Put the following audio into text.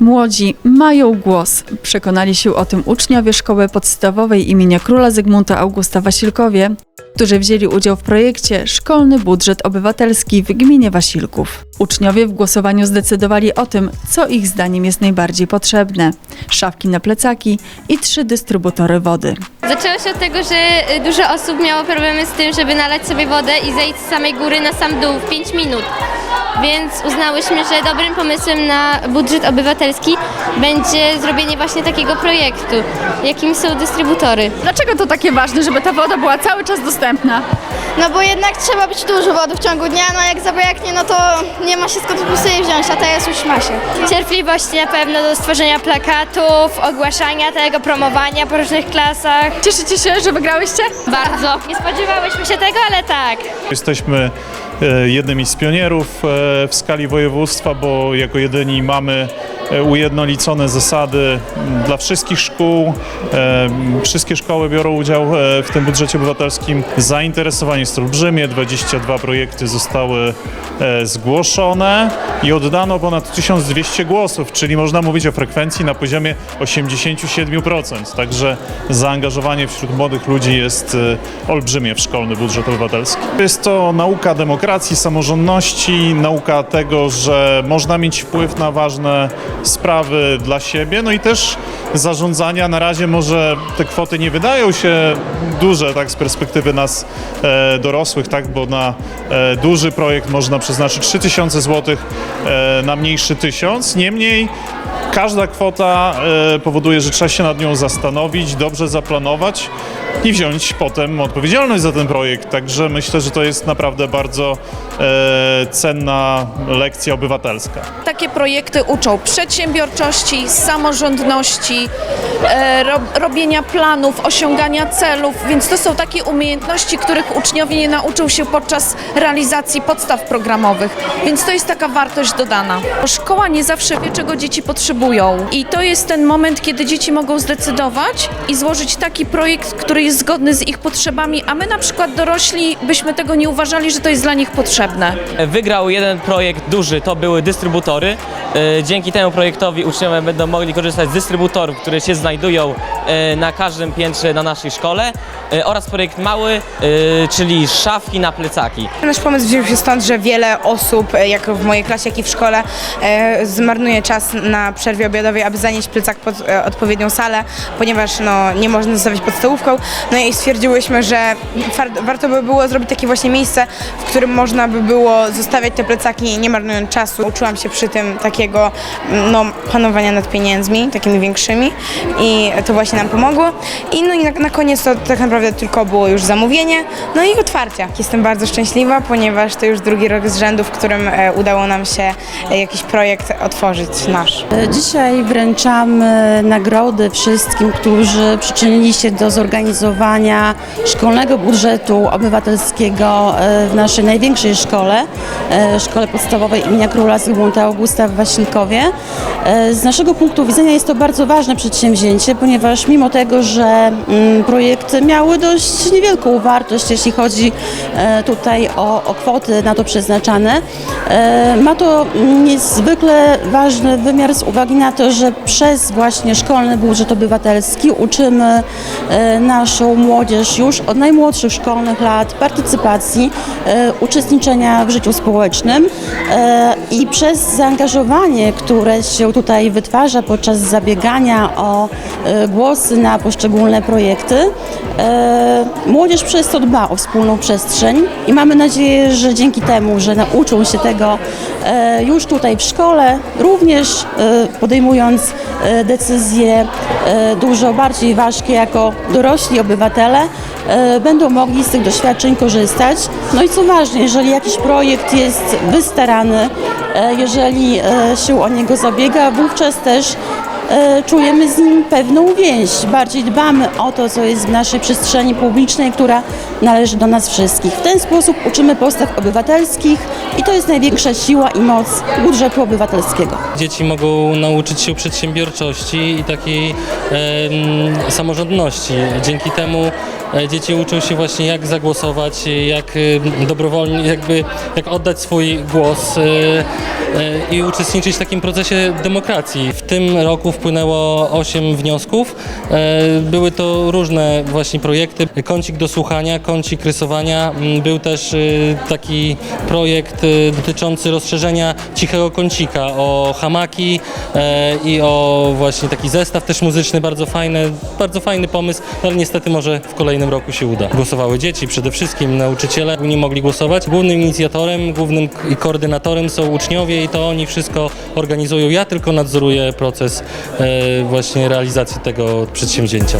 Młodzi mają głos. Przekonali się o tym uczniowie szkoły podstawowej imienia króla Zygmunta Augusta Wasilkowie, którzy wzięli udział w projekcie Szkolny Budżet Obywatelski w gminie Wasilków. Uczniowie w głosowaniu zdecydowali o tym, co ich zdaniem jest najbardziej potrzebne. Szafki na plecaki i trzy dystrybutory wody. Zaczęło się od tego, że y, dużo osób miało problemy z tym, żeby nalać sobie wodę i zejść z samej góry na sam dół w 5 minut. Więc uznałyśmy, że dobrym pomysłem na budżet obywatelski będzie zrobienie właśnie takiego projektu, jakim są dystrybutory. Dlaczego to takie ważne, żeby ta woda była cały czas dostępna? No bo jednak trzeba być dużo wody w ciągu dnia, no jak zabraknie, no to nie ma się skąd sobie wziąć, a teraz już ma się. Cierpliwości na pewno do stworzenia plakatów, ogłaszania tego, promowania po różnych klasach. Cieszycie się, że wygrałyście? Bardzo. Nie spodziewałyśmy się tego, ale tak. Jesteśmy e, jednymi z pionierów e, w skali województwa, bo jako jedyni mamy ujednolicone zasady m, dla wszystkich szkół. E, m, Wszystkie szkoły biorą udział e, w tym budżecie obywatelskim. Zainteresowanie jest olbrzymie. 22 projekty zostały e, zgłoszone i oddano ponad 1200 głosów, czyli można mówić o frekwencji na poziomie 87%. Także zaangażowanie wśród młodych ludzi jest e, olbrzymie w szkolny budżet obywatelski. Jest to nauka demokracji, samorządności, nauka tego, że można mieć wpływ na ważne sprawy dla siebie, no i też zarządzania. Na razie może te kwoty nie wydają się duże tak z perspektywy nas e, dorosłych, tak, bo na e, duży projekt można przeznaczyć 3000 zł, e, na mniejszy 1000. Niemniej Każda kwota e, powoduje, że trzeba się nad nią zastanowić, dobrze zaplanować i wziąć potem odpowiedzialność za ten projekt. Także myślę, że to jest naprawdę bardzo e, cenna lekcja obywatelska. Takie projekty uczą przedsiębiorczości, samorządności, e, ro, robienia planów, osiągania celów, więc to są takie umiejętności, których uczniowie nie nauczą się podczas realizacji podstaw programowych, więc to jest taka wartość dodana. Szkoła nie zawsze wie, czego dzieci potrzebują i to jest ten moment, kiedy dzieci mogą zdecydować i złożyć taki projekt, który jest zgodny z ich potrzebami, a my na przykład dorośli byśmy tego nie uważali, że to jest dla nich potrzebne. Wygrał jeden projekt duży, to były dystrybutory. E, Dzięki temu projektowi uczniowie będą mogli korzystać z dystrybutorów, które się znajdują na każdym piętrze na naszej szkole e, oraz projekt mały, e, czyli szafki na plecaki. Nasz pomysł wziął się stąd, że wiele osób, e, jak w mojej klasie, jak i w szkole, e, zmarnuje czas na przerwie obiadowej, aby zanieść plecak pod e, odpowiednią salę, ponieważ no, nie można zostawić pod stołówką. No i stwierdziłyśmy, że warto by było zrobić takie właśnie miejsce, w którym można by było zostawiać te plecaki, nie marnując czasu. Uczyłam się przy tym takiego no, panowania nad pieniędzmi, takimi większymi i to właśnie nam pomogło. I no i na, na koniec to tak naprawdę tylko było już zamówienie, no i otwarcie. Jestem bardzo szczęśliwa, ponieważ to już drugi rok z rzędu, w którym e, udało nam się e, jakiś projekt otworzyć nasz. Dzisiaj wręczamy nagrody wszystkim, którzy przyczynili się do zorganizowania szkolnego budżetu obywatelskiego e, w naszej największej szkole, e, Szkole Podstawowej imienia Króla Zygmunta Augusta w Wasilkowie. E, Z naszego punktu widzenia jest to bardzo ważne przedsięwzięcie, ponieważ mimo tego, że mm, projekty miały dość niewielką wartość, jeśli chodzi e, tutaj o, o kwoty na to przeznaczane, e, ma to niezwykle ważny wymiar z uwagi na to, że przez właśnie szkolny budżet obywatelski uczymy e, naszą młodzież już od najmłodszych szkolnych lat partycypacji, uczestniczenia w życiu społecznym i przez zaangażowanie, które się tutaj wytwarza podczas zabiegania o e, na poszczególne projekty, e, młodzież przez to dba o wspólną przestrzeń i mamy nadzieję, że dzięki temu, że nauczą się tego e, już tutaj w szkole, również e, podejmując decyzje dużo bardziej ważkie jako dorośli obywatele, będą mogli z tych doświadczeń korzystać. No i co ważne, jeżeli jakiś projekt jest wystarany, jeżeli się o niego zabiega, wówczas też czujemy z nim pewną więź. Bardziej dbamy o to, co jest w naszej przestrzeni publicznej, która należy do nas wszystkich. W ten sposób uczymy postaw obywatelskich i to jest największa siła i moc budżetu obywatelskiego. Dzieci mogą nauczyć się przedsiębiorczości i takiej em, samorządności. Dzięki temu e, dzieci uczą się właśnie jak zagłosować, jak e, dobrowolnie, jakby jak oddać swój głos e, e, i uczestniczyć w takim procesie demokracji. W tym roku wpłynęło 8 wniosków. E, Były to różne właśnie projekty. Kącik do słuchania, kącik rysowania. Mm, Był też e, taki projekt e, dotyczący rozszerzenia cichego kącika o hamaki e, i o właśnie taki zestaw też muzyczny, bardzo fajny, bardzo fajny pomysł, ale niestety może w kolejnym roku się uda. Głosowały dzieci, przede wszystkim nauczyciele nie mogli głosować. Głównym inicjatorem, głównym koordynatorem są uczniowie i to oni wszystko organizują. Ja tylko nadzoruję proces e, właśnie realizacji tego przedsięwzięcia.